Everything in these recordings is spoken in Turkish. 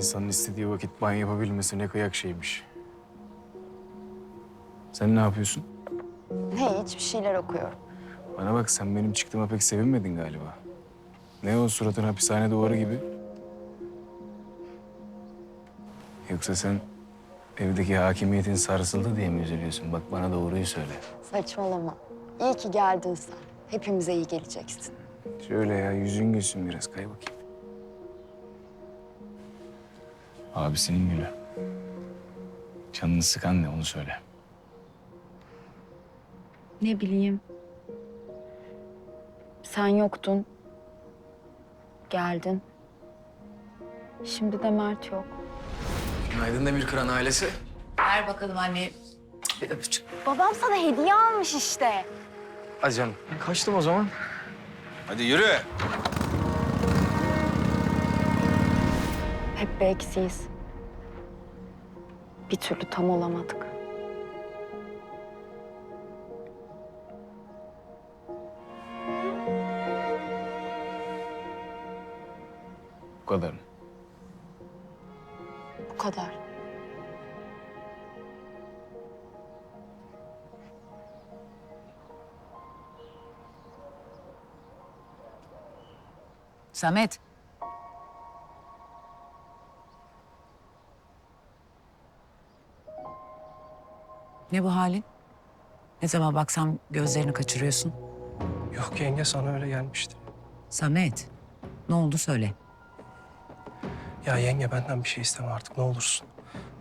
İnsanın istediği vakit banyo yapabilmesi ne kıyak şeymiş. Sen ne yapıyorsun? Hiç bir şeyler okuyorum. Bana bak sen benim çıktığıma pek sevinmedin galiba. Ne o suratın hapishane duvarı gibi? Yoksa sen evdeki hakimiyetin sarsıldı diye mi üzülüyorsun? Bak bana doğruyu söyle. Saçmalama. İyi ki geldin sen. Hepimize iyi geleceksin. Şöyle ya yüzün gülsün biraz kay bakayım. Abisinin gülü. Canını sıkan ne onu söyle. Ne bileyim. Sen yoktun. Geldin. Şimdi de Mert yok. Günaydın Demir Kıran ailesi. Ver bakalım anne. Bir öpücük. Babam sana hediye almış işte. Hadi canım. Kaçtım o zaman. Hadi yürü. Hep bir eksiyiz. Bir türlü tam olamadık. Bu kadar mı? Bu kadar. Samet. Ne bu halin? Ne zaman baksam gözlerini kaçırıyorsun. Yok yenge sana öyle gelmişti. Samet, ne oldu söyle. Ya yenge benden bir şey isteme artık ne olursun.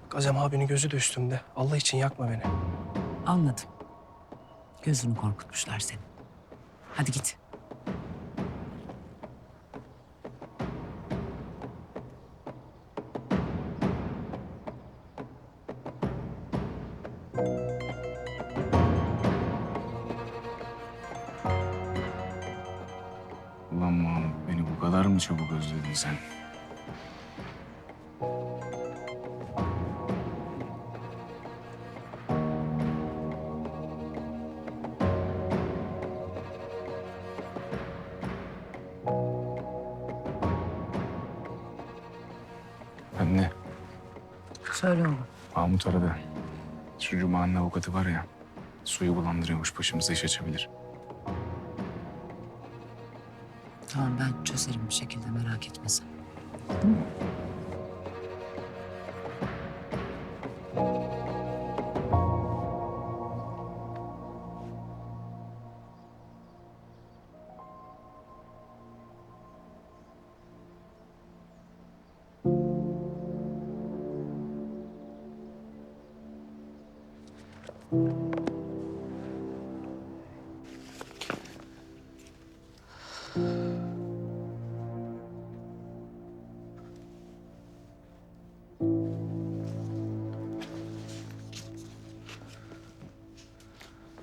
Bak Azem abinin gözü de üstümde. Allah için yakma beni. Anladım. Gözünü korkutmuşlar seni. Hadi git. Mı çabuk özledin sen? Anne, Söyle oğlum. Mahmut aradı. Şu Cuma'nın avukatı var ya, suyu bulandırıyormuş, başımıza iş açabilir. Tamam ben çözerim bir şekilde merak etme sen.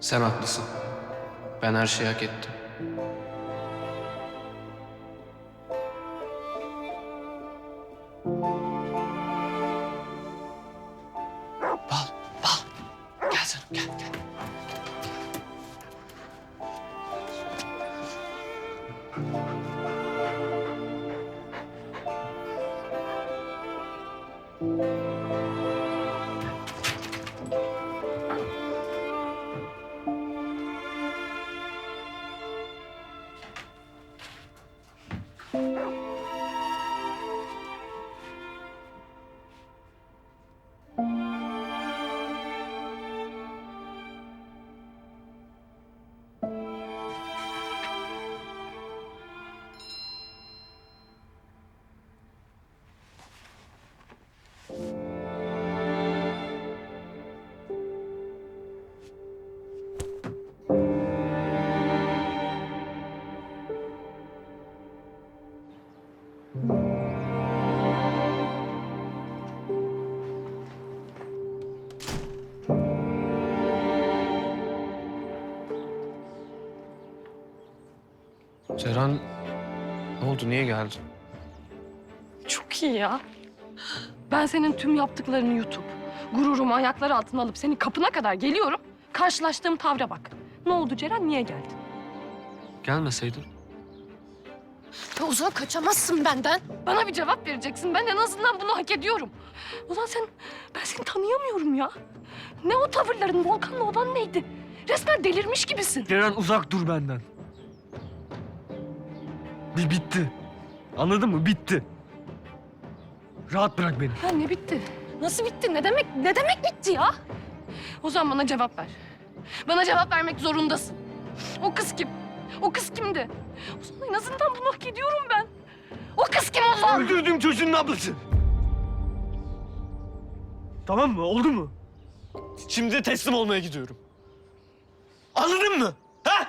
Sen haklısın. Ben her şeyi hak ettim. Bal, bal. Gel canım gel gel. Ceren ne oldu niye geldin? Çok iyi ya. Ben senin tüm yaptıklarını yutup, gururumu ayaklar altına alıp senin kapına kadar geliyorum. Karşılaştığım tavra bak. Ne oldu Ceren, niye geldin? Gelmeseydin. Ya Ozan kaçamazsın benden. Bana bir cevap vereceksin. Ben en azından bunu hak ediyorum. Ozan sen, ben seni tanıyamıyorum ya. Ne o tavırların, Volkan'la olan neydi? Resmen delirmiş gibisin. Ceren uzak dur benden. Bir bitti. Anladın mı? Bitti. Rahat bırak beni. Ya ne bitti? Nasıl bitti? Ne demek, ne demek bitti ya? Ozan bana cevap ver. Bana cevap vermek zorundasın. O kız kim? O kız kimdi? Ozan en azından bunu hak ediyorum ben. O kız kim Ozan? Öldürdüğüm çocuğun ablası. Tamam mı? Oldu mu? Şimdi de teslim olmaya gidiyorum. Anladın mı? Ha?